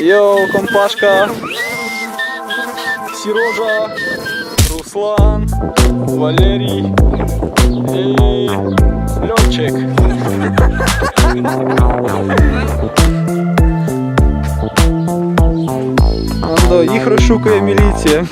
Йоу, компашка. Сережа, Руслан, Валерій і Льончик. Андо, їх розшукує міліція.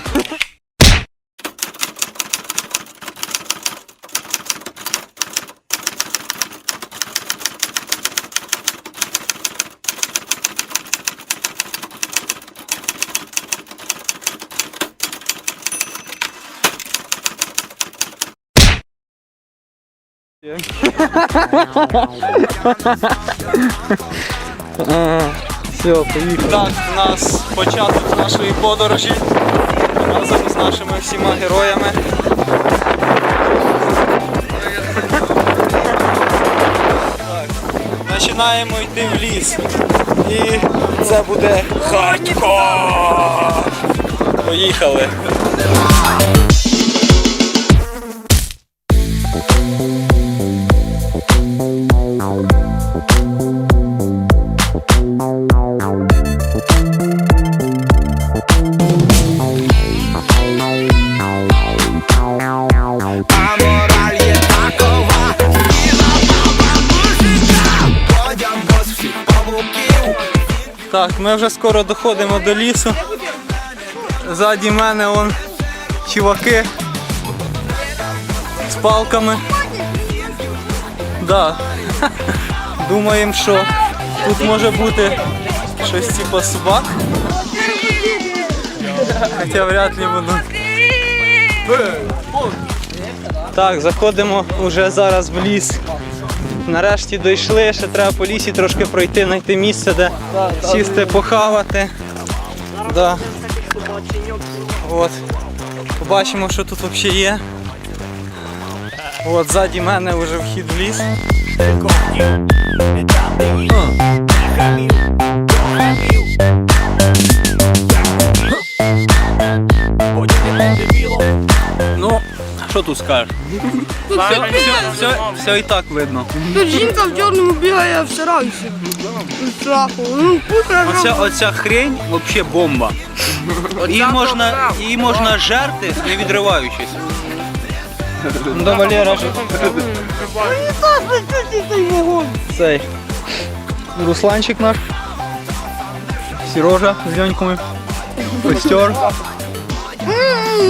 Все, поїхали. Так, у нас початок нашої подорожі разом з нашими всіма героями. Починаємо йти в ліс. І це буде хардкор! Поїхали! Так, ми вже скоро доходимо до лісу. Ззаді мене вон чуваки з палками. Да. Думаємо, що тут може бути щось типу собак. Хоча вряд ли буду. Так, заходимо вже зараз в ліс. Нарешті дійшли, ще треба по лісі трошки пройти, знайти місце, де сісти, похавати. Да. От. Побачимо, що тут взагалі є. От ззаді мене вже вхід в ліс. Тут скажеш? Все, все, все, все і так видно. Тут жінка в чорному бігає в сарайці. Страху. Ну, путра Оця, оця хрень взагалі бомба. Її можна, її можна жерти, не відриваючись. До Валера цей Русланчик наш. Сережа з Льоньками. Костер.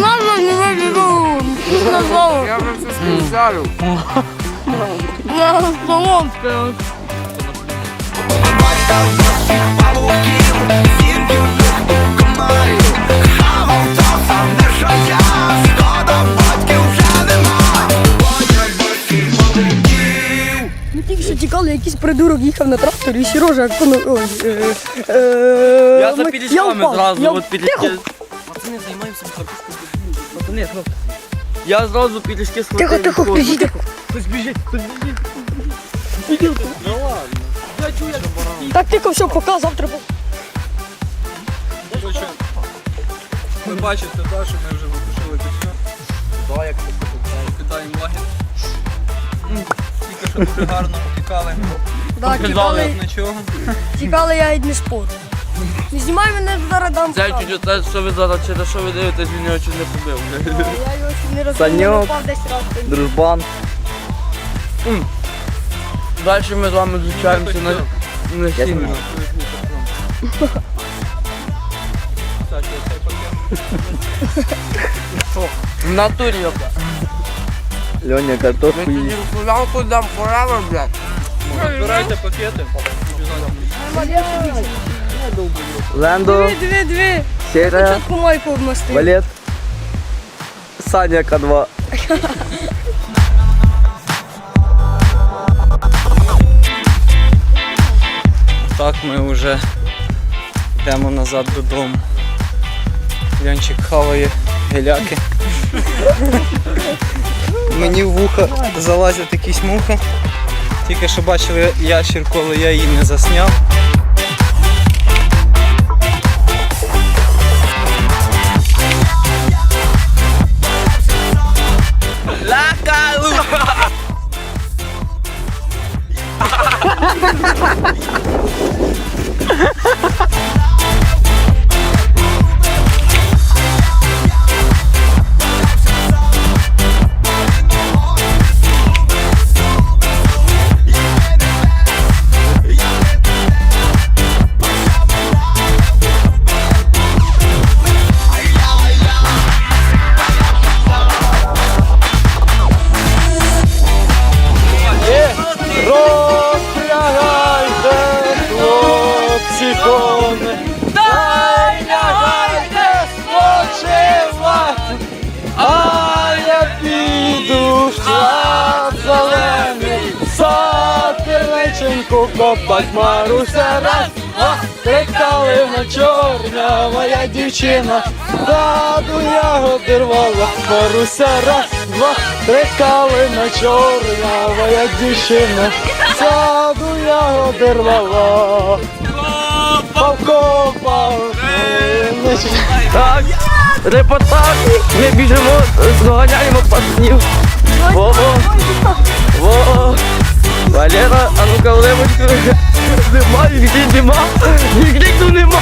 Мама не Я вже все сказав. Я я Ми тільки що тікали, якийсь придурок їхав на тракторі, і Сережа, коно... Ой, е, е, Я за ми- підлітками впав, зразу я- от. Тихо, Пацани, займаємося Пацани, хлопці. Я зразу підлітки тихо, схватив. тихо, відходжу. хтось їде. Хтось біжить, хтось біжить. Так тихо, все, пока, завтра. по- Ви бачите, да, що ми вже випушили костер. Да, як Кидаємо лагерь. Ну, Тільки що дуже гарно потікали. Да, Без тікали, нічого. тікали, я й не спорю. Не знімай мене зараз дам. Це вправо. чуть те, що ви зараз, через що ви дивитесь, він його чуть не побив. Я його ще не розумію, Саньок. впав десь раз. Дружбан. Далі ми з вами зустрічаємося на, на стіні. В натурі, йопта. Льоня картошку Ми їсть. тоді славянку дам forever, блядь. Збирайте пакети. Лендо, Диви, диви, диви. Сера, Спочатку майку обмастив. Валет, Саня К2. Так ми вже йдемо назад додому. Янчик хаває геляки. Мені в вуха залазять якісь мухи. Тільки що бачили ящерку, але я її не засняв. Янку копать Маруся раз, три калина чорня, моя дівчина, саду ягоди рвала, Маруся раз, два, три калина чорня, моя дівчина, саду ягоди рвала. Копав, копав, так, репортаж, ми біжимо, доганяємо пацанів. Во-во, во, Валера, а ну-ка левочку. Нема, нігде нема, нігде тут нема.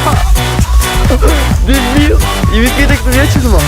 Дебіл. І відкритих тут є чи нема?